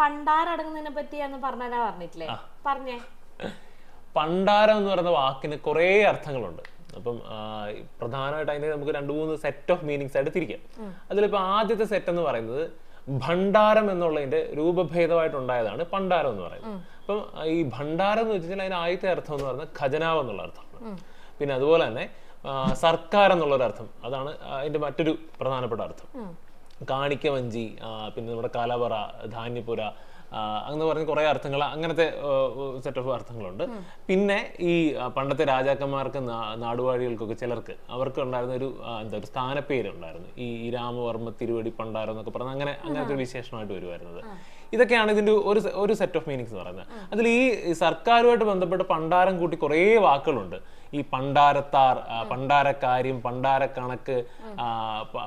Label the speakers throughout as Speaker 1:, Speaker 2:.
Speaker 1: പണ്ടാരടങ്ങുന്നതിനെ പറ്റി എന്ന് പറഞ്ഞാ പറഞ്ഞിട്ടില്ലേ പറഞ്ഞേ.
Speaker 2: പണ്ടാരം എന്ന് പറയുന്ന വാക്കിന് കുറേ അർത്ഥങ്ങളുണ്ട്. അപ്പം പ്രധാനമായിട്ട് അതിന് നമുക്ക് രണ്ട് മൂന്ന് സെറ്റ് ഓഫ് മീനിങ്സ് ആയിട്ട് തിരിക്കാം. അതിലിപ്പോൾ ആദ്യത്തെ സെറ്റ് എന്ന് പറയുന്നത് ഭണ്ഡാരം എന്നുള്ളതിന്റെ രൂപഭേദമായിട്ടുണ്ടായതാണ് പണ്ടാരം എന്ന് പറയുന്നത്. അപ്പം ഈ ഭണ്ഡാരം എന്ന് വെച്ചാൽ അതിന് ആദ്യത്തെ അർത്ഥം എന്ന് പറയുന്നത് ഖജനാവ് എന്നുള്ള അർത്ഥമാണ്. പിന്നെ അതുപോലെ തന്നെ സർക്കാർ എന്നുള്ളൊരു അർത്ഥം അതാണ് അതിന്റെ മറ്റൊരു പ്രധാനപ്പെട്ട അർത്ഥം. കാണിക്ക വഞ്ചി പിന്നെ നമ്മുടെ കലവറ ധാന്യപുര അങ്ങനെ പറഞ്ഞ കുറേ അർത്ഥങ്ങൾ അങ്ങനത്തെ സെറ്റ് ഓഫ് അർത്ഥങ്ങളുണ്ട്. പിന്നെ ഈ പണ്ടത്തെ രാജാക്കന്മാർക്ക് നാടുവാഴികൾക്കൊക്കെ ചിലർക്ക് അവർക്ക് ഉണ്ടായിരുന്ന ഒരു എന്താ ഒരു സ്ഥാനപ്പേരുണ്ടായിരുന്നു ഈ ഈ രാമവർമ്മ തിരുവടി പണ്ടാരം എന്നൊക്കെ പറഞ്ഞ അങ്ങനെ അങ്ങനത്തെ ഒരു വിശേഷമായിട്ട് വരുമായിരുന്നത്. ഇതൊക്കെയാണ് ഇതിന്റെ ഒരു ഒരു സെറ്റ് ഓഫ് മീനിങ്സ് എന്ന് പറയുന്നത്. അതിൽ ഈ സർക്കാരുമായിട്ട് ബന്ധപ്പെട്ട് പണ്ടാരം കൂട്ടി കുറേ വാക്കുകളുണ്ട്. ഈ പണ്ടാരത്താർ പണ്ടാരക്കാര്യം പണ്ടാരക്കണക്ക്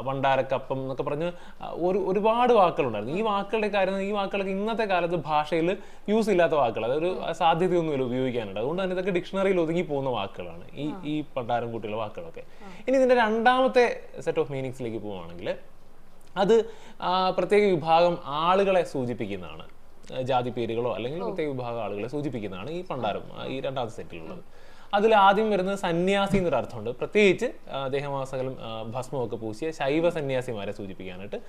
Speaker 2: പണ്ടാരക്കപ്പം എന്നൊക്കെ പറഞ്ഞ് ഒരു ഒരുപാട് വാക്കുകളുണ്ടായിരുന്നു. ഈ വാക്കുകളുടെ കാര്യം ഈ വാക്കുകളൊക്കെ ഇന്നത്തെ കാലത്ത് ഭാഷയിൽ യൂസ് ഇല്ലാത്ത വാക്കുകൾ അതൊരു സാധ്യതയൊന്നുമില്ല ഉപയോഗിക്കാനുണ്ട് അതുകൊണ്ട് തന്നെ ഇതൊക്കെ ഡിക്ഷണറിയിൽ ഒതുങ്ങി പോകുന്ന വാക്കുകളാണ് ഈ ഈ പണ്ടാരം കൂട്ടിയുള്ള വാക്കുകളൊക്കെ. ഇനി ഇതിന്റെ രണ്ടാമത്തെ സെറ്റ് ഓഫ് മീനിങ്സിലേക്ക് പോവുകയാണെങ്കിൽ അത് പ്രത്യേക വിഭാഗം ആളുകളെ സൂചിപ്പിക്കുന്നതാണ്. ജാതി പേരുകളോ അല്ലെങ്കിൽ പ്രത്യേക വിഭാഗം ആളുകളെ സൂചിപ്പിക്കുന്നതാണ് ഈ പണ്ടാരം ഈ രണ്ടാമത്തെ സെറ്റിലുള്ളത് അതിൽ ആദ്യം വരുന്നത് സന്യാസി എന്നൊരു അർത്ഥമുണ്ട് പ്രത്യേകിച്ച് ദേഹമാസകലം ഭസ്മമൊക്കെ പൂശിയ ശൈവ സന്യാസിമാരെ സൂചിപ്പിക്കാനായിട്ട്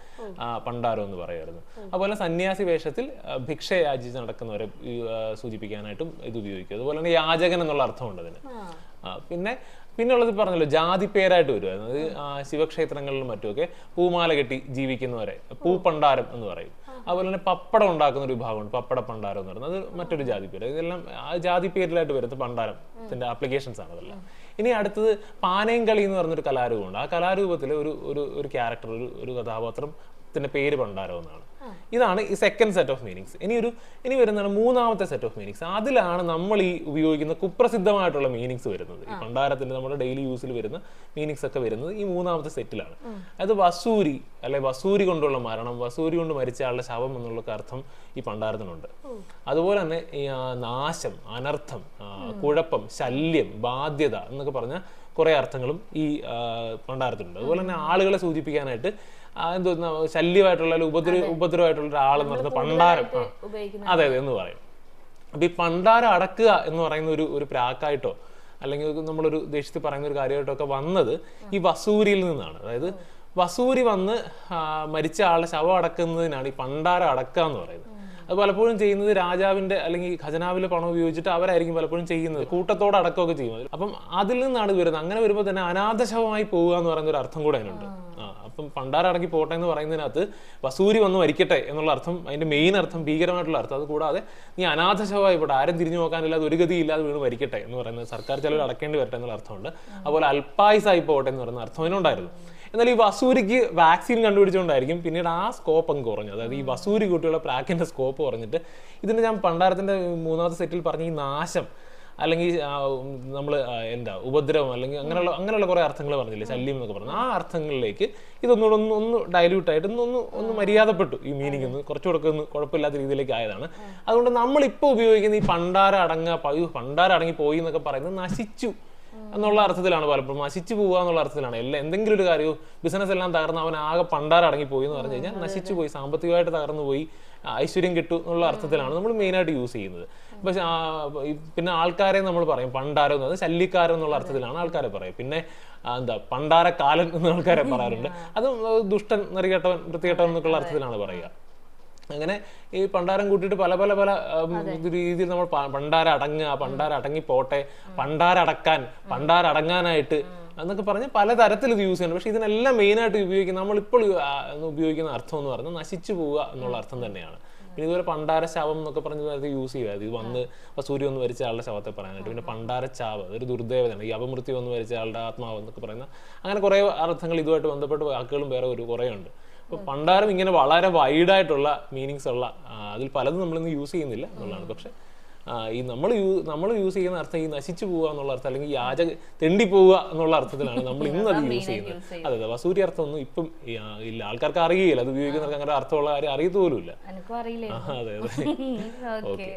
Speaker 2: പണ്ടാരോ എന്ന് പറയുമായിരുന്നു. അതുപോലെ സന്യാസി വേഷത്തിൽ ഭിക്ഷയാചിച്ച് ഭിക്ഷ യാചിച്ച് നടക്കുന്നവരെ സൂചിപ്പിക്കാനായിട്ടും ഇത് ഉപയോഗിക്കും. അതുപോലെ തന്നെ യാചകൻ എന്നുള്ള അർത്ഥമുണ്ട് അതിന്. പിന്നെ പിന്നെ ഉള്ളത് പറഞ്ഞല്ലോ ജാതി പേരായിട്ട് വരുമായിരുന്നു. അത് ശിവക്ഷേത്രങ്ങളിലും മറ്റുമൊക്കെ പൂമാല കെട്ടി ജീവിക്കുന്നവരെ പൂപ്പണ്ടാരം എന്ന് പറയും. അതുപോലെ തന്നെ പപ്പടം ഉണ്ടാക്കുന്ന ഒരു വിഭാഗമുണ്ട് പപ്പട പണ്ടാരം എന്ന് പറയുന്നത്. അത് മറ്റൊരു ജാതി പേര് ഇതെല്ലാം ആ ജാതി പേരിലായിട്ട് വരുന്ന പണ്ടാരത്തിന്റെ ആപ്ലിക്കേഷൻസ് ആണ് അതെല്ലാം. ഇനി അടുത്തത് പാനയം കളി എന്ന് പറഞ്ഞൊരു കലാരൂപമുണ്ട്. ആ കലാരൂപത്തിൽ ഒരു ഒരു ഒരു ക്യാരക്ടർ ഒരു ഒരു കഥാപാത്രത്തിന്റെ പേര് പണ്ടാരോ എന്നാണ്. ഇതാണ് ഈ സെക്കൻഡ് സെറ്റ് ഓഫ് മീനിങ്സ് ഇനി ഒരു ഇനി വരുന്നതാണ് മൂന്നാമത്തെ സെറ്റ് ഓഫ് മീനിങ്സ് അതിലാണ് നമ്മൾ ഈ ഉപയോഗിക്കുന്ന കുപ്രസിദ്ധമായിട്ടുള്ള മീനിങ്സ് വരുന്നത്. ഈ പണ്ടാരത്തിന്റെ നമ്മുടെ ഡെയിലി യൂസിൽ വരുന്ന മീനിങ്സ് ഒക്കെ വരുന്നത് ഈ മൂന്നാമത്തെ സെറ്റിലാണ് അത് വസൂരി അല്ലെ വസൂരി കൊണ്ടുള്ള മരണം വസൂരി കൊണ്ട് മരിച്ച ആളുടെ ശവം എന്നുള്ള അർത്ഥം ഈ പണ്ടാരത്തിനുണ്ട്. അതുപോലെ തന്നെ ഈ നാശം അനർത്ഥം കുഴപ്പം ശല്യം ബാധ്യത എന്നൊക്കെ പറഞ്ഞ കുറെ അർത്ഥങ്ങളും ഈ ആ, പണ്ടാരത്തിനുണ്ട് അതുപോലെ തന്നെ ആളുകളെ സൂചിപ്പിക്കാനായിട്ട് എന്തോ ശല്യമായിട്ടുള്ള ഉപദ്ര ഉപദ്രവമായിട്ടുള്ള ഒരാളെന്ന് പറയുന്നത് പണ്ടാരം അതെ അതെ എന്ന് പറയും. അപ്പൊ ഈ പണ്ടാരം അടക്കുക എന്ന് പറയുന്ന ഒരു ഒരു പ്രാക്കായിട്ടോ അല്ലെങ്കിൽ നമ്മളൊരു ദേശത്ത് പറയുന്ന ഒരു കാര്യമായിട്ടോ ഒക്കെ വന്നത് ഈ വസൂരിയിൽ നിന്നാണ്. അതായത് വസൂരി വന്ന് മരിച്ച ആളുടെ ശവം അടക്കുന്നതിനാണ് ഈ പണ്ടാരം അടക്കുക എന്ന് പറയുന്നത്. അത് പലപ്പോഴും ചെയ്യുന്നത് രാജാവിന്റെ അല്ലെങ്കിൽ ഖജനാവിലെ പണം ഉപയോഗിച്ചിട്ട് അവരായിരിക്കും പലപ്പോഴും ചെയ്യുന്നത്. കൂട്ടത്തോടെ അടക്കമൊക്കെ ചെയ്യുന്നത് അപ്പം അതിൽ നിന്നാണ് വരുന്നത്. അങ്ങനെ വരുമ്പോൾ തന്നെ അനാഥശവമായി പോവുക എന്ന് പറയുന്ന ഒരു അർത്ഥം കൂടെ അതിനുണ്ട്. ആ അപ്പം പണ്ടാരം അടക്കി പോട്ടെ എന്ന് പറയുന്നതിനകത്ത് വസൂരി വന്ന് മരിക്കട്ടെ എന്നുള്ള അർത്ഥം അതിന്റെ മെയിൻ അർത്ഥം ഭീകരമായിട്ടുള്ള അർത്ഥം. അത് കൂടാതെ നീ അനാഥശവമായി പോട്ടെ ആരും തിരിഞ്ഞു നോക്കാനില്ലാതെ ഒരു ഗതി ഇല്ലാതെ വീണ് മരിക്കട്ടെ എന്ന് പറയുന്നത് സർക്കാർ ചിലവ് അടക്കേണ്ടി വരട്ടെ എന്നുള്ള അർത്ഥമുണ്ട്. അതുപോലെ അൽപായുസായി പോകട്ടെ എന്ന് പറയുന്ന അർത്ഥം അതിനുണ്ടായിരുന്നു. എന്നാൽ ഈ വസൂരിക്ക് വാക്സിൻ കണ്ടുപിടിച്ചുകൊണ്ടായിരിക്കും പിന്നീട് ആ സ്കോപ്പ് അങ്ങ് കുറഞ്ഞു അതായത് ഈ വസൂരി കുട്ടികളുടെ പ്രാക്കിന്റെ സ്കോപ്പ് കുറഞ്ഞിട്ട് ഇതിന്റെ ഞാൻ പണ്ടാരത്തിന്റെ മൂന്നാമത്തെ സെറ്റിൽ പറഞ്ഞ ഈ നാശം അല്ലെങ്കിൽ നമ്മൾ എന്താ ഉപദ്രവം അല്ലെങ്കിൽ അങ്ങനെയുള്ള അങ്ങനെയുള്ള കുറേ അർത്ഥങ്ങൾ പറഞ്ഞില്ലേ ശല്യം എന്നൊക്കെ പറഞ്ഞു. ആ അർത്ഥങ്ങളിലേക്ക് ഇതൊന്നുകൂടെ ഒന്ന് ഒന്ന് ഡൈല്യൂട്ട് ആയിട്ട് ഒന്ന് ഒന്ന് മര്യാദപ്പെട്ടു ഈ മീനിങ് ഒന്ന് കുറച്ചുകൂടെ ഒന്ന് കുഴപ്പമില്ലാത്ത രീതിയിലേക്ക് ആയതാണ്. അതുകൊണ്ട് നമ്മൾ ഇപ്പോൾ ഉപയോഗിക്കുന്ന ഈ പണ്ടാര അടങ്ങ പണ്ടാര അടങ്ങി പോയി എന്നൊക്കെ പറയുന്നത് നശിച്ചു. എന്നുള്ള അർത്ഥത്തിലാണ് പലപ്പോഴും. നശിച്ചു പോവുക എന്നുള്ള അർത്ഥത്തിലാണ്. എല്ലാം എന്തെങ്കിലും ഒരു കാര്യവും ബിസിനസ് എല്ലാം തകർന്ന് അവൻ ആകെ പണ്ടാര അടങ്ങി പോയി എന്ന് പറഞ്ഞു കഴിഞ്ഞാൽ നശിച്ചു പോയി സാമ്പത്തികമായിട്ട് തകർന്നു പോയി ഐശ്വര്യം കിട്ടു എന്നുള്ള അർത്ഥത്തിലാണ് നമ്മൾ മെയിനായിട്ട് യൂസ് ചെയ്യുന്നത്. പക്ഷെ പിന്നെ ആൾക്കാരെ നമ്മൾ പറയും പണ്ടാരം എന്ന് പറഞ്ഞാൽ ശല്യക്കാരൻ എന്നുള്ള അർത്ഥത്തിലാണ് ആൾക്കാരെ പറയും പിന്നെ എന്താ പണ്ടാരക്കാലൻ എന്ന ആൾക്കാരെ പറയാറുണ്ട്. അതും ദുഷ്ടൻ നെറികെട്ടവൻ വൃത്തികെട്ടവൻ എന്നൊക്കെയുള്ള അർത്ഥത്തിലാണ് പറയുക. അങ്ങനെ ഈ പണ്ടാരം കൂട്ടിയിട്ട് പല പല പല രീതിയിൽ നമ്മൾ പണ്ടാര പണ്ടാരം അടങ്ങുക പണ്ടാര അടങ്ങി പോട്ടെ പണ്ടാരടക്കാൻ അടക്കാൻ പണ്ടാര അടങ്ങാനായിട്ട് എന്നൊക്കെ പറഞ്ഞ് പലതരത്തിൽ ഇത് യൂസ് ചെയ്യണം പക്ഷെ ഇതിനെല്ലാം മെയിനായിട്ട് ഉപയോഗിക്കുന്ന നമ്മളിപ്പോൾ ഇപ്പോൾ ഉപയോഗിക്കുന്ന അർത്ഥം എന്ന് പറഞ്ഞാൽ നശിച്ചു പോവുക എന്നുള്ള അർത്ഥം തന്നെയാണ്. പിന്നെ ഇതുപോലെ പണ്ടാര ശാപം എന്നൊക്കെ പറഞ്ഞ് അത് യൂസ് ചെയ്യുക. ഇത് വന്ന് ഇപ്പൊ സൂര്യ വന്ന് വരിച്ച ആളുടെ ശവത്തെ പറയാനായിട്ട്. പിന്നെ പണ്ടാര ചാവ് അതൊരു ദുർദേവതയാണ്. ഈ അപമൃത്യു വന്ന് വരിച്ച ആളുടെ ആത്മാവ് എന്നൊക്കെ പറയുന്ന അങ്ങനെ കുറേ അർത്ഥങ്ങൾ ഇതുമായിട്ട് ബന്ധപ്പെട്ട് വാക്കുകളും വേറെ ഒരു കുറേ ഉണ്ട് അപ്പൊ പണ്ടാരം ഇങ്ങനെ വളരെ വൈഡായിട്ടുള്ള മീനിങ്സ് ഉള്ള അതിൽ പലതും നമ്മളിന്ന് യൂസ് ചെയ്യുന്നില്ല എന്നുള്ളതാണ്. പക്ഷെ ഈ നമ്മൾ യൂ നമ്മൾ യൂസ് ചെയ്യുന്ന അർത്ഥം ഈ നശിച്ചു പോവുക എന്നുള്ള അർത്ഥം അല്ലെങ്കിൽ യാചക തെണ്ടി പോവുക എന്നുള്ള അർത്ഥത്തിലാണ് നമ്മൾ ഇന്ന് അത് യൂസ് ചെയ്യുന്നത്. അതെ അതെ വസൂരി അർത്ഥം ഒന്നും ഇപ്പം ഇല്ല ആൾക്കാർക്ക് അറിയില്ല അത് ഉപയോഗിക്കുന്നവർക്ക് അങ്ങനെ അർത്ഥമുള്ള കാര്യം അറിയത്ത് പോലും ഇല്ല അതെ അതെ.
Speaker 1: ഓക്കെ